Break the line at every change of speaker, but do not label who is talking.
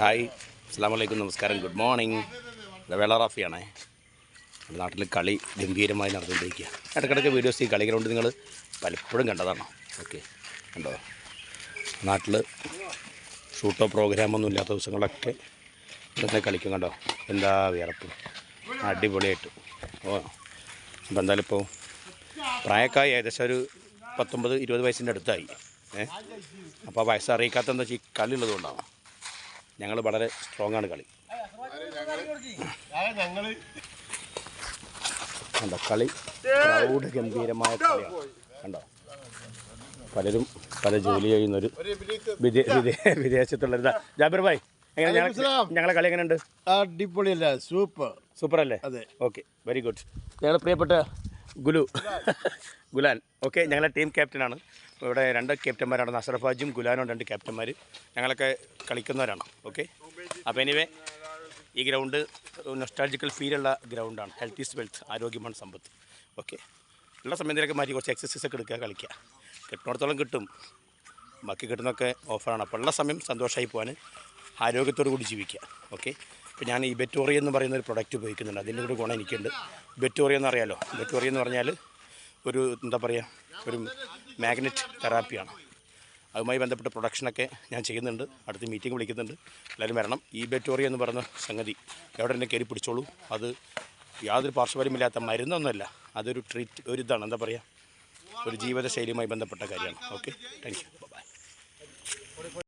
Hi. അസ്സാം വലൈക്കും നമസ്കാരം. Good morning. വേള റാഫിയാണേ. നമ്മുടെ നാട്ടിൽ കളി ഗംഭീരമായി നടന്നുകൊണ്ടിരിക്കുക ഇടയ്ക്കിടയ്ക്ക് വീഡിയോസ് ഈ കളി ഗ്രൗണ്ട് നിങ്ങൾ പലപ്പോഴും കണ്ടതാണ്. ഓക്കെ. കണ്ടോ? നാട്ടിൽ ഷൂട്ടോ പ്രോഗ്രാമൊന്നും ഇല്ലാത്ത ദിവസങ്ങളൊക്കെ ഇവിടുന്ന് കളിക്കും കണ്ടോ? എന്താ വിയർപ്പ്? അടിപൊളിയായിട്ട്. ഓ അപ്പോൾ എന്തായാലും ഇപ്പോൾ പ്രായക്കായി ഏകദേശം ഒരു പത്തൊമ്പത് ഇരുപത് വയസ്സിന്റെ അടുത്തായി. ഏ? അപ്പോൾ വയസ്സ് അറിയിക്കാത്ത വെച്ചാൽ ഈ കളി ഉള്ളതുകൊണ്ടാണ്? ഞങ്ങൾ വളരെ സ്ട്രോങ് ആണ് കളി. കണ്ടോ കളി പ്രൗഢ ഗംഭീരമായ കളിയാണ്. കണ്ടോ? പലരും പല ജോലി ചെയ്യുന്നൊരു വിദേ വിദേ വിദേശത്തുള്ള ജാബിർ ഭായ് എങ്ങനെ ഞങ്ങളെ കളി എങ്ങനെയുണ്ട്?
അടിപൊളിയല്ല? സൂപ്പർ.
സൂപ്പർ അല്ലേ?
അതെ.
ഓക്കെ വെരി ഗുഡ് ഞങ്ങളുടെ പ്രിയപ്പെട്ട ഗുലു. ഗുലാൻ. ഓക്കെ ഞങ്ങളെ ടീം ക്യാപ്റ്റനാണ് ഇവിടെ രണ്ട് ക്യാപ്റ്റന്മാരാണ് നസറഫാജും ഗുലാനും രണ്ട് ക്യാപ്റ്റന്മാർ ഞങ്ങളൊക്കെ കളിക്കുന്നവരാണ് ഓക്കെ? അപ്പോൾ എനിവേ ഈ ഗ്രൗണ്ട് നൊസ്റ്റാൾജിക്കൽ ഫീലുള്ള ഗ്രൗണ്ടാണ് ഹെൽത്ത് ഈസ് വെൽത്ത് ആരോഗ്യമാണ് സമ്പത്ത് ഓക്കെ? ഉള്ള സമയത്തിലൊക്കെ മാറ്റി കുറച്ച് എക്സസൈസ് ഒക്കെ എടുക്കുക കളിക്കുക. കിട്ടുന്നിടത്തോളം കിട്ടും. ബാക്കി കിട്ടുന്നതൊക്കെ ഓഫറാണ് അപ്പോൾ ഉള്ള സമയം സന്തോഷമായി പോകാൻ ആരോഗ്യത്തോടു കൂടി ജീവിക്കുക ഓക്കെ? ഇപ്പോൾ ഞാൻ ഈ ബെറ്റോറി എന്ന് പറയുന്ന ഒരു പ്രൊഡക്റ്റ് ഉപയോഗിക്കുന്നുണ്ട്. അതിന്റെ ഒരു ഗുണം എനിക്കുണ്ട്. എന്ന് അറിയാലോ ബെറ്റോറി എന്ന് പറഞ്ഞാൽ ഒരു എന്താ പറയുക ഒരു മാഗ്നറ്റ് തെറാപ്പിയാണ് അതുമായി ബന്ധപ്പെട്ട പ്രൊഡക്ഷനൊക്കെ ഞാൻ ചെയ്യുന്നുണ്ട്. അടുത്ത് മീറ്റിംഗ് വിളിക്കുന്നുണ്ട്. എല്ലാവരും വരണം. ഈ ബെറ്റോറി എന്ന് പറഞ്ഞ സംഗതി എവിടെ തന്നെ കയറി പിടിച്ചോളൂ. അത് യാതൊരു പാർശ്വഫലമില്ലാത്ത മരുന്നൊന്നുമല്ല. അതൊരു ട്രീറ്റ് ഒരു ഇതാണ്. എന്താ പറയുക ഒരു ജീവിതശൈലിയുമായി ബന്ധപ്പെട്ട കാര്യമാണ്. Okay thank you by